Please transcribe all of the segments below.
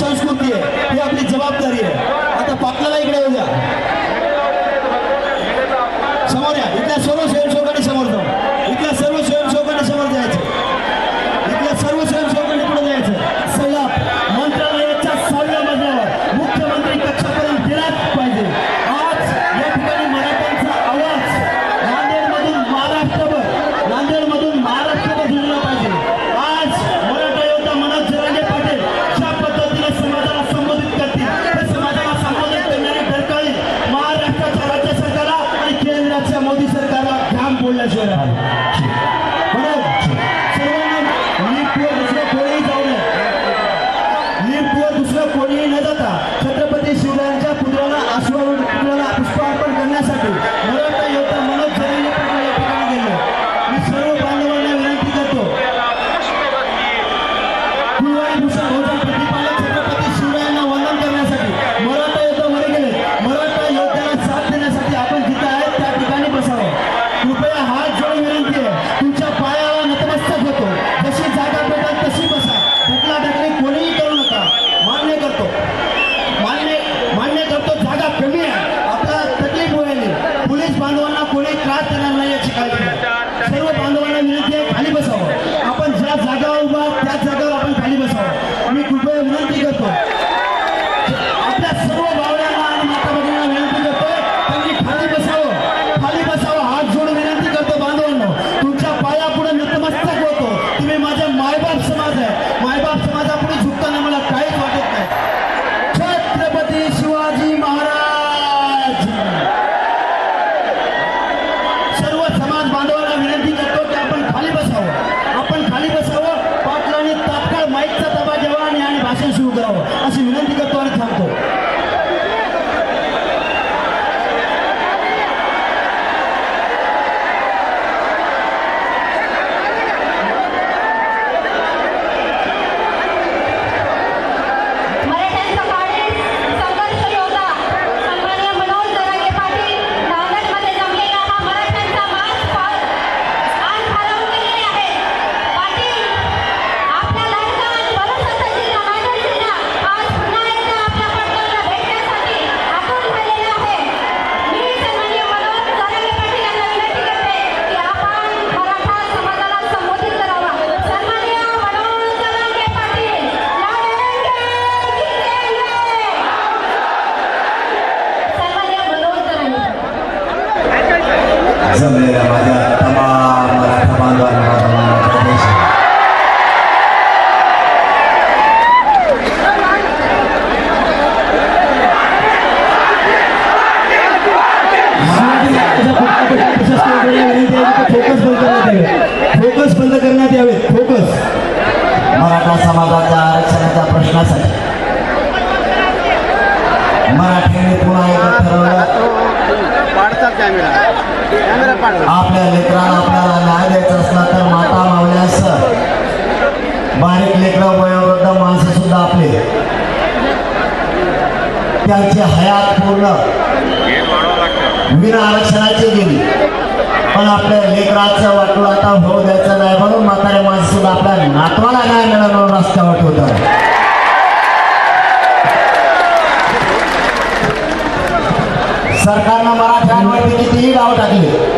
Deixa आपल्या लेकराला आपल्याला न्याय द्यायचा असला तर माता मावल्यास बारीक लेकरं वयोवृद्ध माणसं सुद्धा आपले. त्यांची हयात पूर्ण. विना आरक्षणाची गेली. पण आपल्या लेकराचं वाटू आता होऊ द्यायचं नाही म्हणून म्हातारे माणसं सुद्धा आपल्या नातवाला न्याय मिळणार म्हणून रस्त्या वाटवत सरकारनं मराठ्यांवरती कितीही गाव टाकले.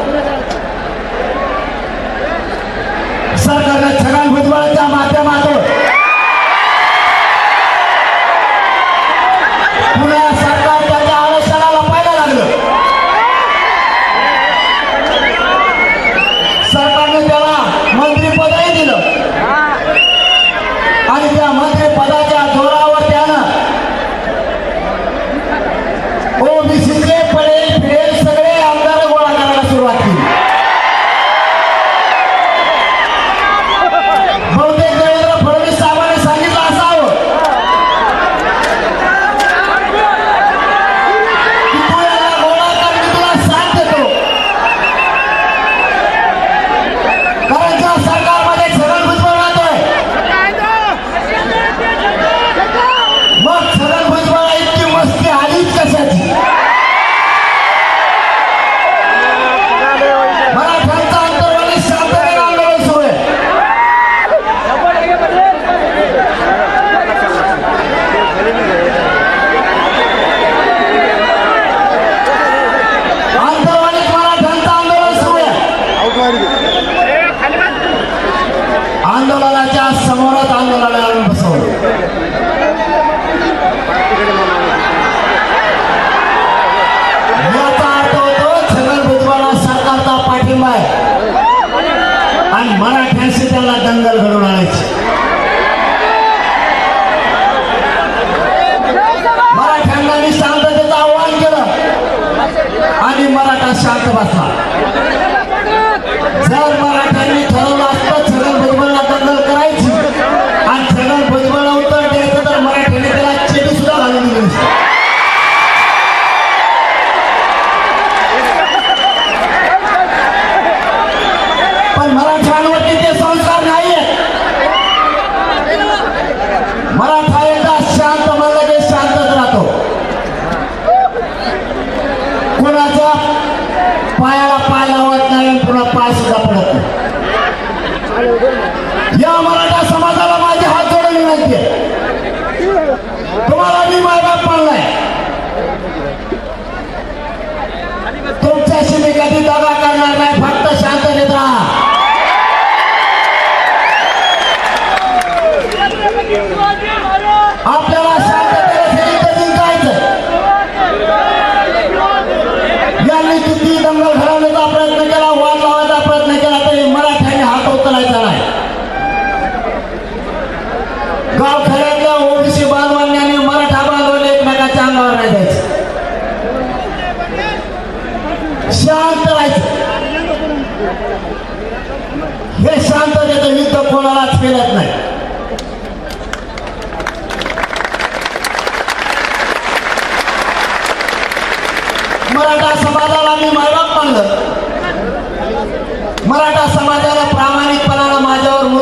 シャートバスター。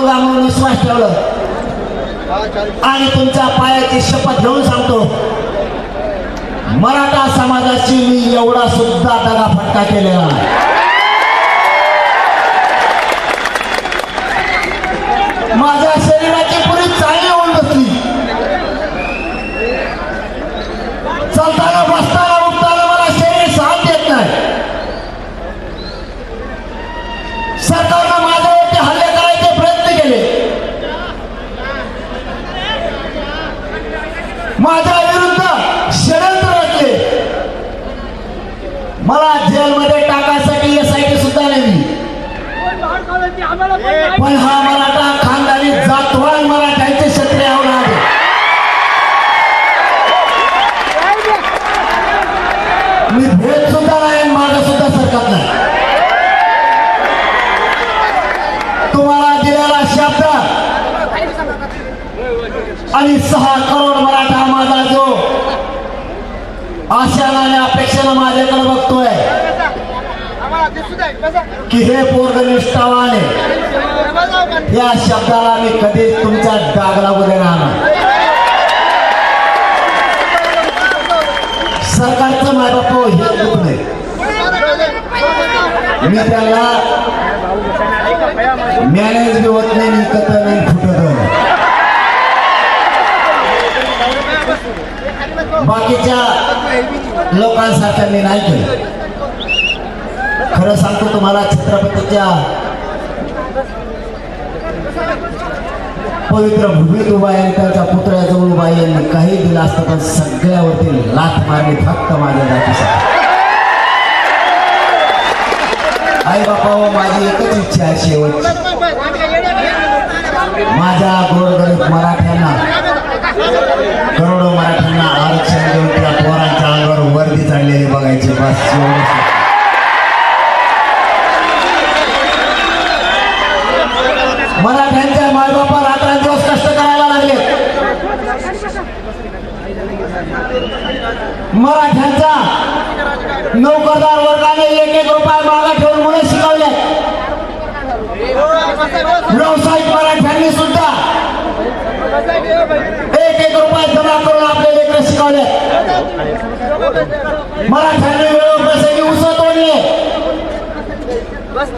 ठेवला म्हणून विश्वास ठेवलं. आणि तुमच्या पायाची शपथ घेऊन सांगतो. मराठा समाजाची मी एवढा सुद्धा दगाफटका केलेला पण हा मराठा खानदानी जातवान मराठ्यांचे क्षेत्र आवणार मी भेट सुद्धा नाही माझा सुद्धा सरकार नाही. तुम्हाला दिलेला शब्द आणि सहा करोड मराठा माझा जो आशाला आणि अपेक्षेला माझ्याकडे बघतोय. की हे पोरग निष्ठावान आहे. या शब्दाला मी कधीच तुमच्या डाग लागू देणार नाही. सरकारचं माझं तो हो हे दुःख नाही. मी त्याला मॅनेज बी होत नाही विकत नाही फुटत नाही. बाकीच्या लोकांसारखं मी नाही केलं. खरं सांगतो तुम्हाला छत्रपतीच्या पवित्र भूमीत उभा आहे आणि त्यांच्या पुतळ्याजवळ उभा आहे काही दिलं असतं पण सगळ्यावरती लाथ मारली फक्त माझ्या जातीसाठी आई बापा हो, माझी एकच इच्छा आहे शेवटची. माझ्या गोरगरीब मराठ्यांना करोडो मराठ्यांना आरक्षण देऊन त्या पोरांच्या अंगावर वर्दी चाललेली बघायची. बस मराठ्यांच्या मायबापा रात्रंदिवस कष्ट करायला लागले. मराठ्यांचा नोकरदार वर्गाने एक एक रुपये मागा ठेवून म्हणून शिकवले. व्यावसायिक मराठ्यांनी सुद्धा एक एक रुपये जमा करून आपले लेकर शिकवले. मराठ्यांनी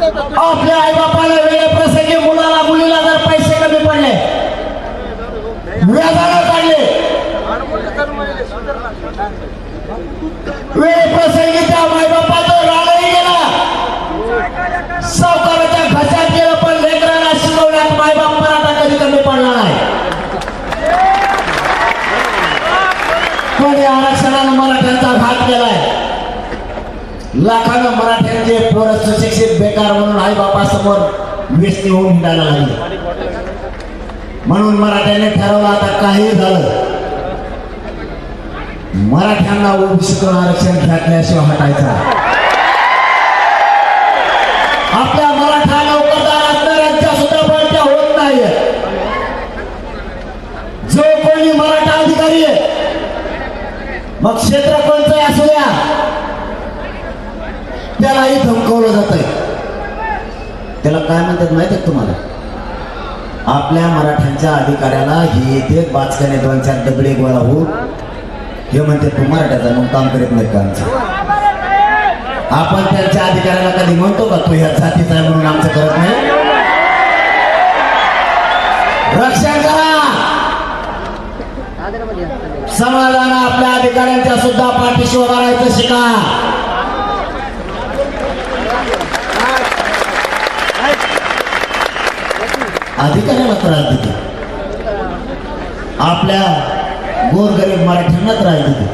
आपल्या आई बापाला वेळे प्रसंगी मुलाला मुलीला जर पैसे कमी पडले व्याजाला काढले वेळे प्रसंगी त्या माई बापाचं राडही गेला. सावकाराच्या घशात गेलं पण लेकरांना शिकवण्यात मायबाप मराठा कधी कमी पडला नाही पण या आरक्षणानं मराठ्यांचा घात केलाय. लाखानं मराठ्यांचे पोरं सुशिक्षित बेकार म्हणून आई बापासमोर व्यस्ती होऊन हिंडायला लागले. म्हणून मराठ्याने ठरवलं आता काही झालं. मराठ्यांना ओबीसीतून आरक्षण घातल्याशिवाय हटायचा आपल्या मराठा नोकरदार असणाऱ्यांच्या सुद्धा बळत्या होत नाहीये जो कोणी मराठा अधिकारी आहे मग क्षेत्र कोणतं असू द्या त्यालाही धमकवलं जात आहे त्याला काय म्हणतात माहीत आहे तुम्हाला? आपल्या मराठ्यांच्या अधिकाऱ्याला हे येते बाचकाने दोन चार डबडे गोळा होऊ हे म्हणते तू मराठ्याचा मग काम करीत नाही का आमचं? आपण त्यांच्या अधिकाऱ्याला कधी म्हणतो का तू ह्या जातीचा आहे म्हणून आमचं करत नाही? रक्षण करा! समाजाला आपल्या अधिकाऱ्यांच्या सुद्धा पाठीशी उभा राहायचं शिका! अधिकाऱ्याला त्रास देते. आपल्या गोरगरीब मराठ्यांना त्रास देते.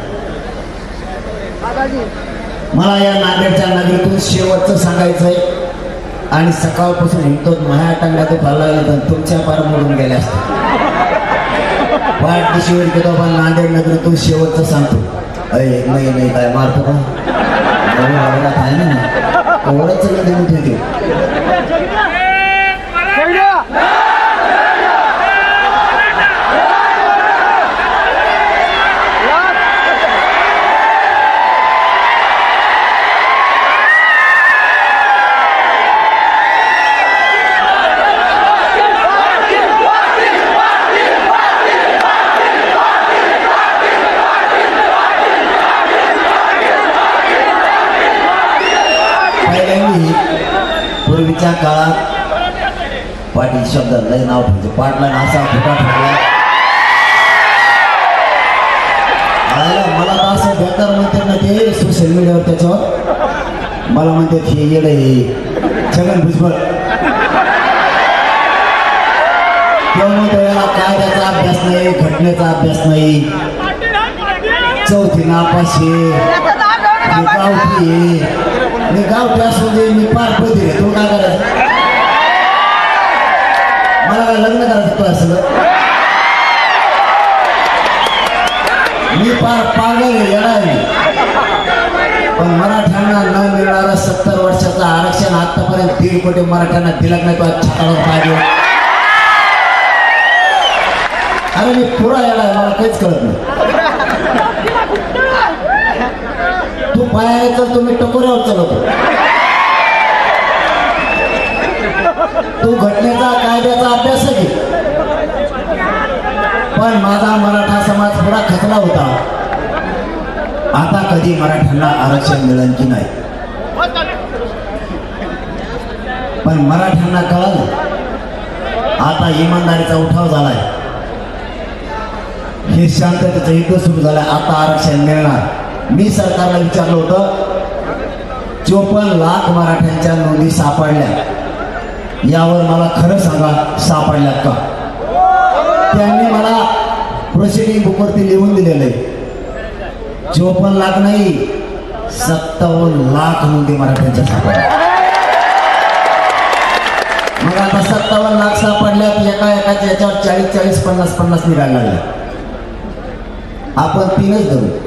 मला या नांदेडच्या नगरीतून शेवटचं सांगायचंय. आणि सकाळपासून हिंडतो माझ्या टांगल्यात दुखायला तर तुमच्या पार मोडून गेल्या असतात वाट दिशेवर गेलो पण नांदेड नगरीतून शेवटचं सांगतो. अय नाही नाही काय मारतो का? अरे बाबाला ना सगळं देऊन ठेवते. पूर्वीच्या काळात पाटील शब्द लय नाव ठेवतो. पाटला असा फुटा ठेवला. मला तर असं बेकार म्हणते ना ते सोशल मीडियावर त्याच्यावर. मला म्हणते हे येडं हे. छगन भुजबळ. म्हणतो कायद्याचा अभ्यास नाही घटनेचा अभ्यास नाही. चौथी नापाशी गावठी मी गावठी असू दे मी पार पदरी तो काय करायचं? मला काय लग्न करायचं तू मी पार पागल येणार पण मराठ्यांना न मिळणारा सत्तर वर्षाचं आरक्षण आतापर्यंत दीड कोटी मराठ्यांना दिलं नाही तो छातावर पाहिजे अरे मी पुरा येणार मला काहीच कळत नाही. पायाने तर तुम्ही टपोऱ्यावर चालवतो. तू घटनेचा कायद्याचा अभ्यास घे पण माझा मराठा समाज थोडा खचला होता. आता कधी मराठ्यांना आरक्षण मिळेल की नाही? पण मराठ्यांना कळालं. आता इमानदारीचा उठाव झालाय. हे शांततेचं युद्ध सुरू झालंय. आता आरक्षण मिळणार. मी सरकारला विचारलं होतं चोपन्न लाख मराठ्यांच्या नोंदी सापडल्या. यावर मला खरं सांगा सापडल्यात का? त्यांनी मला प्रोसिडिंग बुकवरती लिहून दिलेलं आहे चोपन्न लाख नाही सत्तावन्न लाख नोंदी मराठ्यांच्या सापडल्या. मग आता सत्तावन्न लाख सापडल्यात एका एकाच्या याच्यावर चाळीस चाळीस पन्नास पन्नास निघायला लागले. आपण तीनच धरू.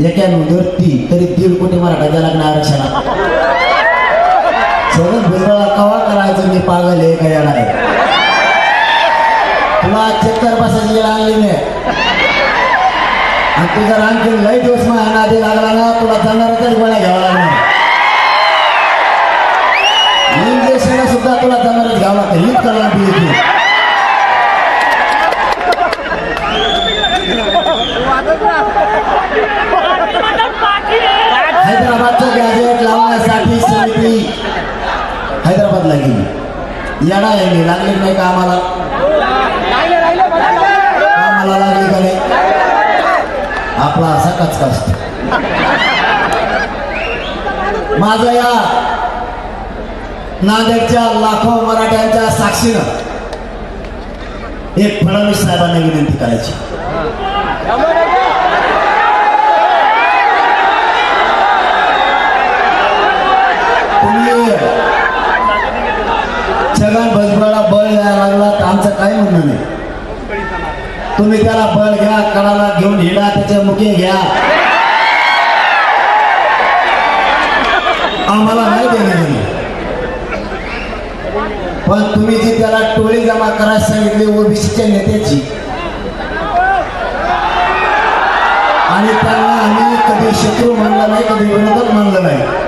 एक्याण्णव नोंदीवर तीन तरी दीड कोटी मराठा गेला नाही आरक्षणात सगळं भुजबळा कवा करायचं मी पागल आहे का येणार आहे? तुला चक्कर बसायची वेळ आणली नाही. आणि तुझा आणखी लई दिवस माझ्या नादी लागला ना तुला जाणाऱ्याच्याच गोळ्या घ्यावा लागणार. इंजेक्शन सुद्धा तुला जाणारच घ्यावं लागतं हीच करणार पाहिजे गेली येडा आहे मी. लागली नाही का आम्हाला? आम्हाला लागली का नाही? आपला असा कचका असतो. माझं या नांदेडच्या लाखो मराठ्यांच्या साक्षीनं एक फडणवीस साहेबांना विनंती करायची तुम्ही छगन भजबळाला बळ द्यायला लागला तर आमचं काही म्हणणं नाही. तुम्ही त्याला बळ घ्या कडाला घेऊन हिडा त्याच्या मुखे घ्या. आम्हाला नाही देणे पण तुम्ही जी त्याला टोळी जमा करायला सांगितली ओबीसीच्या नेत्याची. आणि त्यांना आम्ही कधी शत्रू मानलं नाही कधी विरोधक मानलं नाही.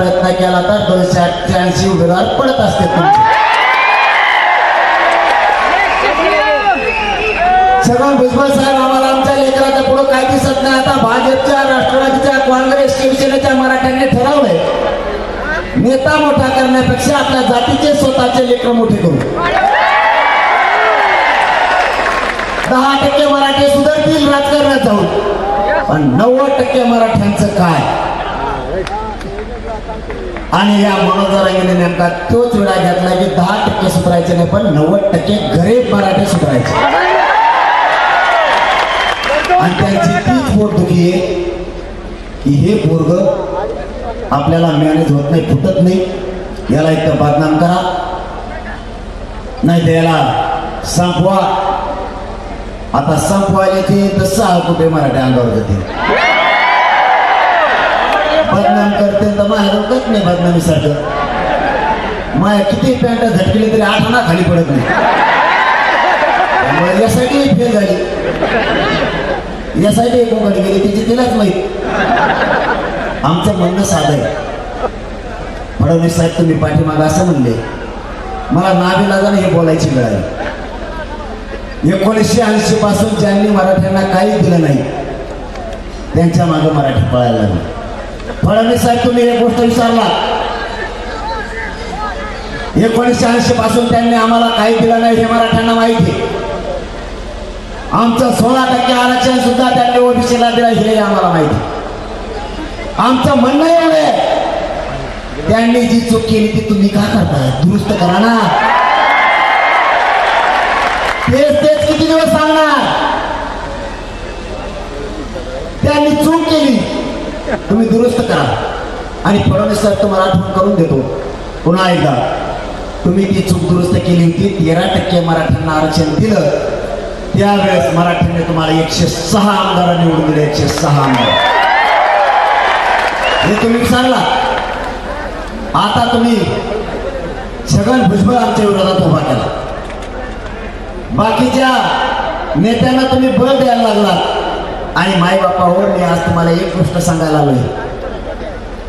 प्रयत्न केला तर दोनशे अठ्ठ्याऐंशी उमेदवार पडत असते तुमचे छगन भुजबळ साहेब आम्हाला आमच्या लेकराच्या पुढे काय दिसत नाही. आता भाजपच्या राष्ट्रवादीच्या काँग्रेस शिवसेनेच्या मराठ्यांनी ठरवलंय. नेता मोठा करण्यापेक्षा आपल्या जातीचे स्वतःचे लेकर मोठे करू. दहा टक्के मराठी सुधारतील राजकारणात जाऊन. पण नव्वद टक्के मराठ्यांचं काय? आणि या मनोजरांनी नेमका तोच विडा घेतला की दहा टक्के सुधारायचे नाही पण नव्वद टक्के गरीब मराठी सुधारायचे. आणि त्यांची तीच पोटदुखी आहे की हे पोरग आपल्याला मॅनेज होत नाही फुटत नाही. याला इथं बदनाम करा. नाही तर याला संपवा. आता संपवायला ते तर सहा कुठे मराठी अंगावर जाते बदनाम करते तर माझ्या डोक्यात नाही बदनामी सारखं माया किती पॅन्ट झटकली तरी आठवणा खाली पडत नाही. यासाठी फेल झाली. यासाठी एक उघड गेली तिची तिलाच माहीत. आमचं म्हणणं साधं आहे. फडणवीस साहेब तुम्ही पाठीमागं असं म्हणले मला नाबीला जाणं हे बोलायची वेळ आहे एकोणीसशे ऐंशी पासून ज्यांनी मराठ्यांना काहीच दिलं नाही त्यांच्या मागे मराठी पळायला लागली. फडणवीस साहेब तुम्ही एक गोष्ट विचारला. एकोणीसशे ऐंशी पासून त्यांनी आम्हाला काही दिलं नाही हे मराठ्यांना माहिती आहे. आमचं सोळा टक्के आरक्षण सुद्धा त्यांनी ओबीसीला दिलं हे आम्हाला माहिती आमचं म्हणणं एवढं त्यांनी जी चूक केली ती तुम्ही का करताय? दुरुस्त करा ना. तेच तेच किती दिवस सांगणार? त्यांनी चूक केली. तुम्ही दुरुस्त करा. आणि फडणवीस साहेब तुम्हाला आठवण करून देतो. पुन्हा एकदा तुम्ही ती चूक दुरुस्त केली होती तेरा टक्के मराठ्यांना आरक्षण दिलं. त्यावेळेस मराठ्यांनी तुम्हाला एकशे सहा आमदार निवडून दिले एकशे सहा आमदार. हे तुम्ही विचारला आता तुम्ही छगन भुजबळ आमच्या विरोधात उभा केला. बाकीच्या नेत्यांना तुम्ही बळ द्यायला लागलात. आणि मायबापावर हो, मी आज तुम्हाला एक गोष्ट सांगायला आलोय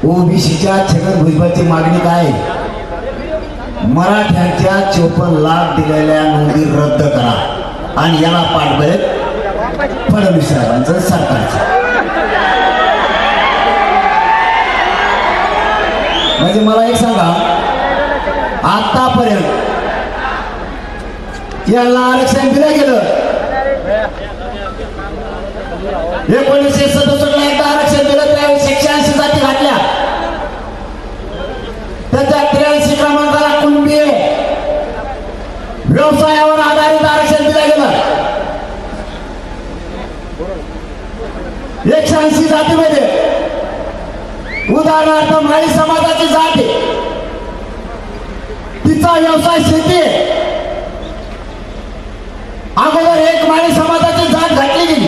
ओबीसीच्या छगन भुजबळची मागणी काय? आहे? मराठ्यांच्या चोपन्न लाख दिलेल्या नोंदी रद्द करा. आणि याला पाठबळ फडणवीस साहेबांचं सरकारचं. म्हणजे मला एक सांगा आतापर्यंत यांना आरक्षण दिलं गेलं. एकोणीसशे सदुसष्टला एकदा आरक्षण दिलं त्यावेळेस एकशे ऐंशी जाती घातल्या त्याच्या त्र्याऐंशी क्रमांकाला कुणबी व्यवसायावर आधारित आरक्षण दिलं गेलं. एकशे ऐंशी जातीमध्ये. उदाहरणार्थ माळी समाजाची जात. आहे तिचा व्यवसाय शेती आहे. अगोदर एक माळी समाजाची जात घातली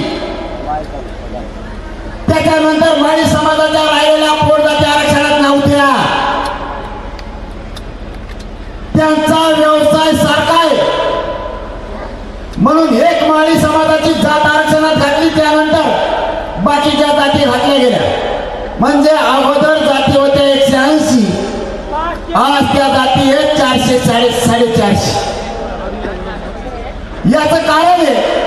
त्याच्यानंतर माळी समाजाच्या राहिलेल्या पोटाच्या आरक्षणात नव्हत्या त्यांचा व्यवसाय सारखा म्हणून एक माळी समाजाची जात आरक्षणात घातली त्यानंतर बाकीच्या जाती घातल्या गेल्या. म्हणजे अगोदर जाती होत्या एकशे ऐंशी आज त्या जाती आहेत चारशे साडे साडेचारशे. याच कारण आहे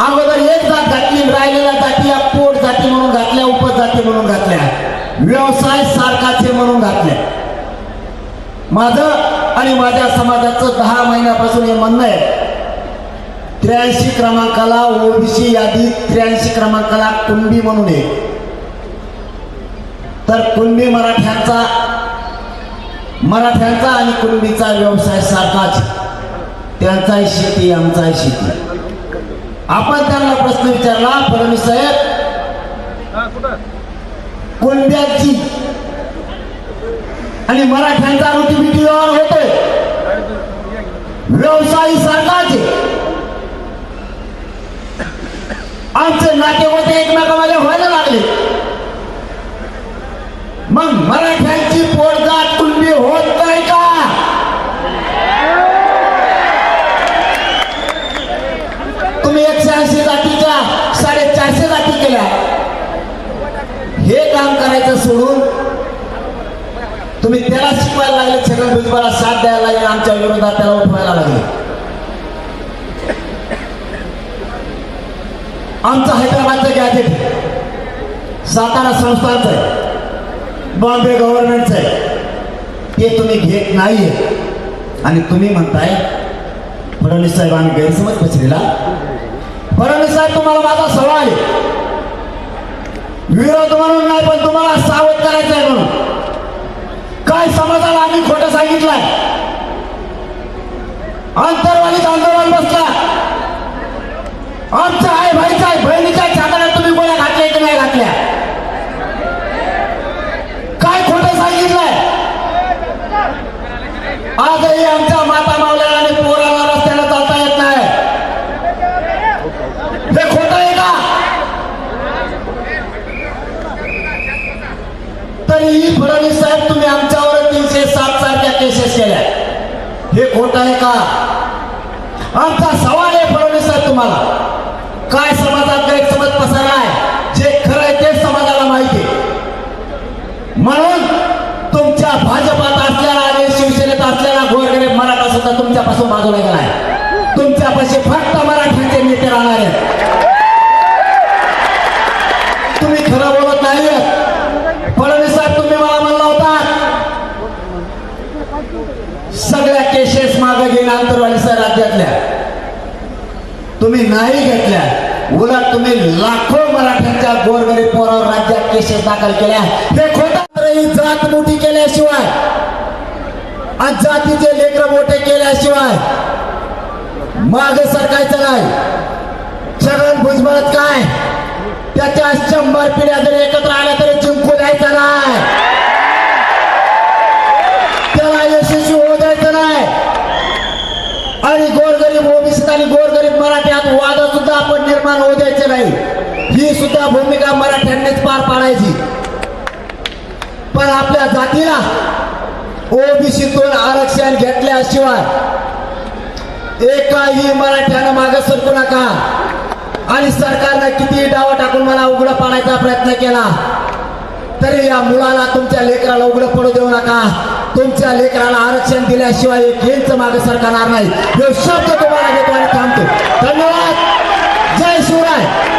अगोदर एक जात घातली राहिलेल्या जाती या पोट जाती म्हणून घातल्या उपजाती म्हणून घातल्या व्यवसाय सारखाचे म्हणून घातल्या. माझं आणि माझ्या समाजाचं दहा महिन्यापासून हे म्हणणं आहे त्र्याऐंशी क्रमांकाला ओबीसी यादी त्र्याऐंशी क्रमांकाला कुणबी म्हणून आहे. तर कुणबी मराठ्यांचा मराठ्यांचा आणि कुणबीचा व्यवसाय सारखाच. त्यांचाही शेती आमचाही शेती. आपण त्यांना प्रश्न विचारला फडणवीस साहेब कुणब्यांची आणि मराठ्यांचा रोटीबिटी व्यवहार होतोय. व्यवसायी आहे आमचे नातेवाईक एकमेकांमध्ये व्हायला लागले. मग मराठ्यांची पोटजात कुणबी होत नाही का तुम्ही एकशे ऐंशी जातीच्या साडेचारशे जाती केल्या हे काम करायचं सोडून त्याला शिकवायला लागले छगन भुजबळला साथ द्यायला लागले आमच्या विरोधात त्याला उठवायला लागले. आमचं हैदराबादचं गॅजेट सातारा संस्थांचं आहे. बॉम्बे गव्हर्नमेंटचं आहे. ते तुम्ही घेत नाहीये. आणि तुम्ही म्हणताय फडणवीस साहेब आम्ही गैरसमज पचलेला फडणवीस साहेब तुम्हाला माझा सवाल आहे. विरोध म्हणून नाही पण तुम्हाला सावध करायचं आहे म्हणून. काय समाजाला आम्ही खोटं सांगितलंय. अंतरवालीत आंदोलन बसला. आमच्या आई आहे बहिणीच्या छाताला तुम्ही गोळ्या घातल्या की नाही घातल्या? काय खोटं सांगितलंय? आजही आमच्या माता मावल्या आणि पोराला रस्त्याला चालता येत नाही हे खोटं आहे का तरीही फडणवीस साहेब तुम्ही आमच्यावर तीनशे सात सारख्या केसेस केल्या. हे खोट आहे का? आमचा सवाल आहे फडणवीस साहेब तुम्हाला. काय समाजात गैरसमज पसरला आहे? जे खरं आहे ते समाजाला माहिती आहे. म्हणून तुमच्या भाजपात असलेला आणि शिवसेनेत असलेला गोरगरीब मराठा सुद्धा तुमच्यापासून बाजूला गेला तुमच्या तुमच्यापाशी फक्त मराठ्यांचे नेते राहणार आहेत तुम्ही खरं बोलत नाही फडणवीस साहेब तुम्ही मला म्हणला होता सगळ्या केसेस मागे घेईन आंतरवाली सर राज्यातल्या तुम्ही नाही घेतल्या. उलट तुम्ही लाखो मराठ्यांच्या गोरगरीब पोरावर राज्यात केसेस दाखल केल्या. हे खोटा जात मोठी केल्याशिवाय आज जातीचे लेकर मोठे केल्याशिवाय मागे सरकायचं नाही. छगन भुजबळ काय? त्याच्या शंभर पिढ्या जरी एकत्र आल्या तरी जिंकू द्यायचं नाही. आणि गोरगरीब मराठ्यात वाद सुद्धा आपण निर्माण होऊ द्यायचे नाही. ही सुद्धा भूमिका मराठ्यांनीच पार पाडायची. पण आपल्या जातीला ओबीसीतून आरक्षण घेतल्याशिवाय एकाही मराठ्यानं मागे सरकू नका. आणि सरकारनं किती डाव टाकून मला उघडं पाडायचा प्रयत्न केला तरी या मुलाला तुमच्या लेकराला उघडं पडू देऊ नका. तुमच्या लेकराला आरक्षण दिल्याशिवाय एक इंच मागे सरकारणार नाही. हे शब्द तुम्हाला देतो आणि थांबतो. धन्यवाद. जय शिवराय.